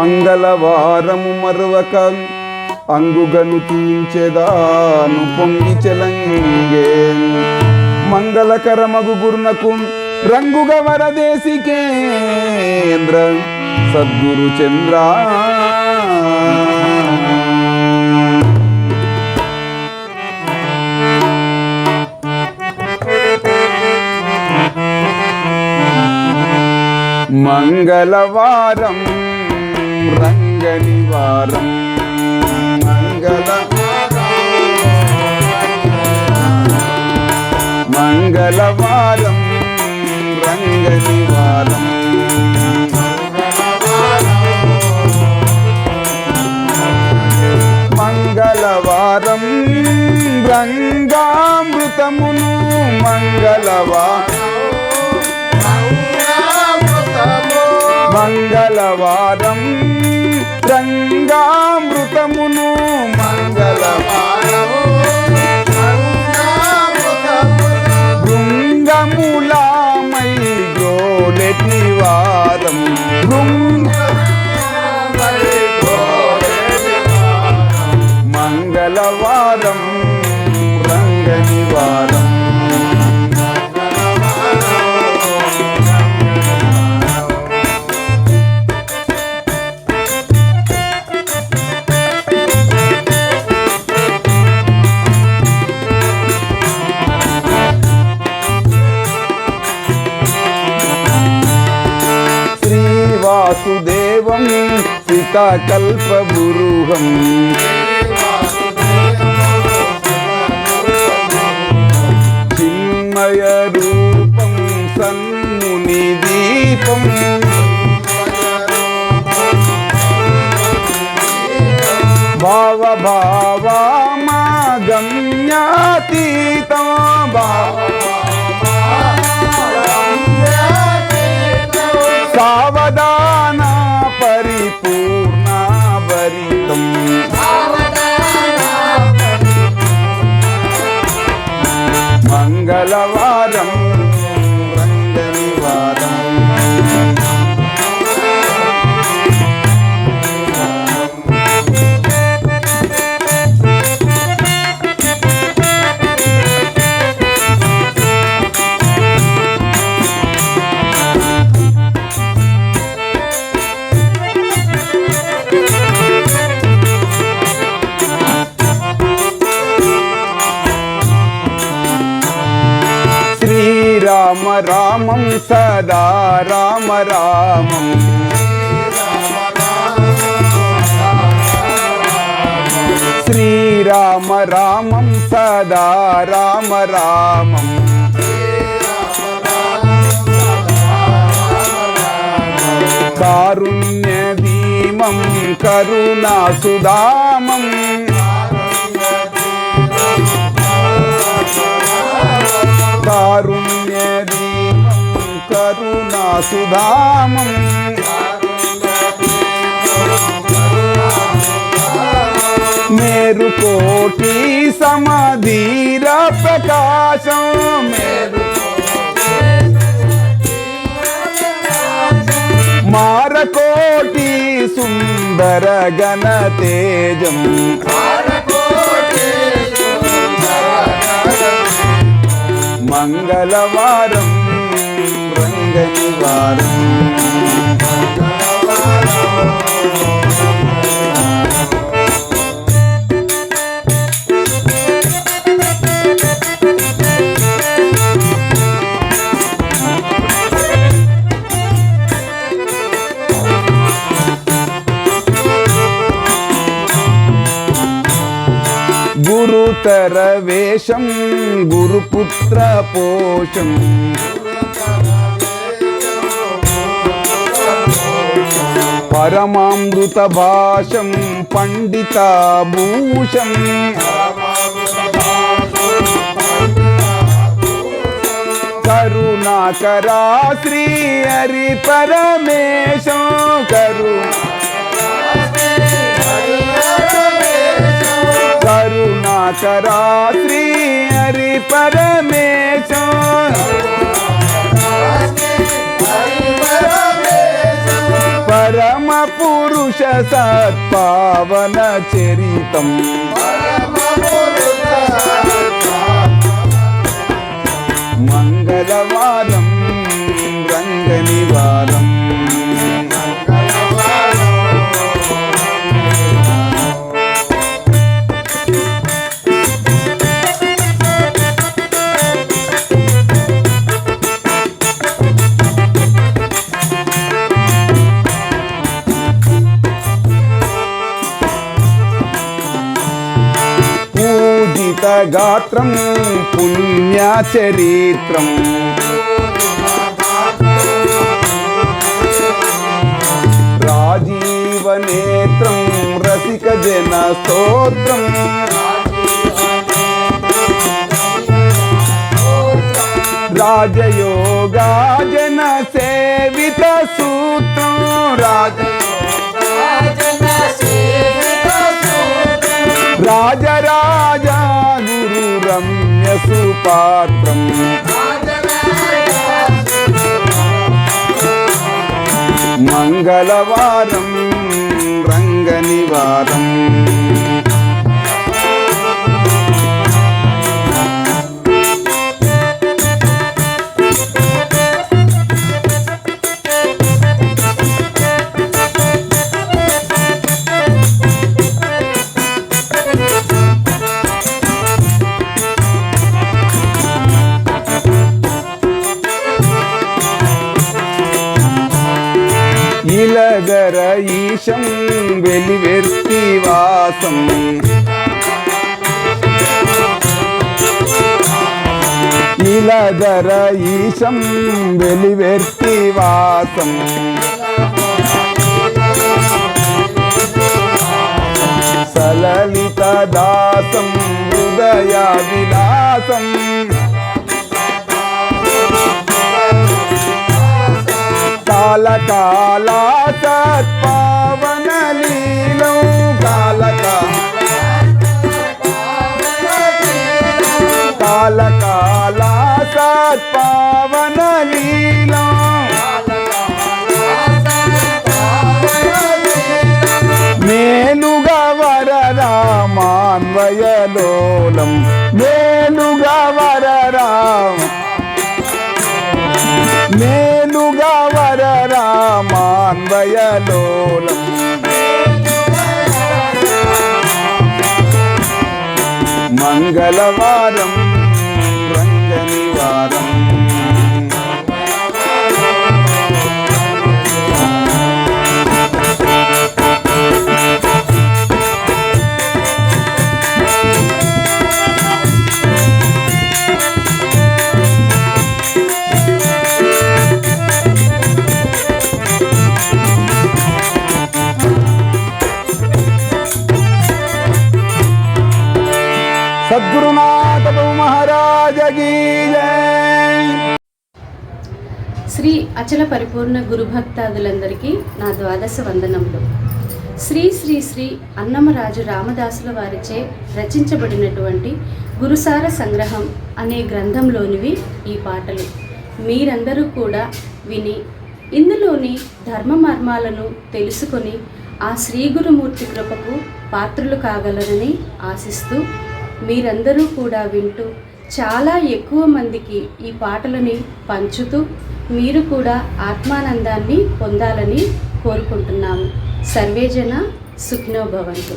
మంగళవారము మరువక అంగుగను తీంచెదాను పొంగి చెలంగే. మంగళకరమగు గురునకు రంగుగ వరదేశి కేంద్ర సద్గురు చంద్ర. మంగళవారం రంగని వారం మంగళ మంగళవారం రంగని వారం మంగళవారం రంగామృతమును మంగళవారం మంగళవారం రంగామృతమును మంగళవారం భృంగములామై గోలెటి వారం. మంగళవారం రంగనివారం సీతాకల్పబురుహం చిన్మయ రూపం సన్ముని దీపం భావ భావామా గమ్యాతీతం భావ రామ రామం సదా రామ రామం. శ్రీరామ రామం సదా రామ రామం. కారుణ్య ధీమం కరుణా సుధామం వాసుధామం. మేరు కోటి సమధీర ప్రకాశం. మారకోటి సుందర గణ తేజం. మంగళవారం రంగనివారం గురుతర వేషం గురుపుత్ర పోషం. పరమామృత భాషం పండితాభూషం కరుణాకరా శ్రీ హరి పరమేశం కరు కరుణాకరా శ్రీ హరి పరమేశం పురుష సత్పావన చరితం. గాత్రం పుణ్యచరిత్రం రాజీవనేత్రం రసిక జన స్తోత్రం రాజయోగా జన సేవిత సూత్రం రాజ రాజరా రమ్య సుపాత్రం మంగళవారం రంగనివారం வெளிச்சம் வெளிவெற்றி வாசம். நிலதர ஈசம் வெளிவெற்றி வாசம். सललितदासं हृदयाविलासम् कालकाला तत्पा సత్పావన లీలం మేలుగా వర రామాన్వయలోలం. మేలుగా వర రామ. మేలుగా వర రామాన్వయలోలం. మంగళవారం అచల పరిపూర్ణ గురుభక్తాదులందరికీ నా ద్వాదశ వందనములు. శ్రీ శ్రీ శ్రీ అన్నమరాజు రామదాసుల వారిచే రచించబడినటువంటి గురుసార సంగ్రహం అనే గ్రంథంలోనివి ఈ పాటలు. మీరందరూ కూడా విని ఇందులోని ధర్మ మర్మాలను తెలుసుకొని ఆ శ్రీ గురుమూర్తి కృపకు పాత్రులు కాగలరని ఆశిస్తూ మీరందరూ కూడా వింటూ చాలా ఎక్కువ మందికి ఈ పాటలని పంచుతూ మీరు కూడా ఆత్మానందాన్ని పొందాలని కోరుకుంటున్నాము. సర్వేజన సుఖినోభవంతు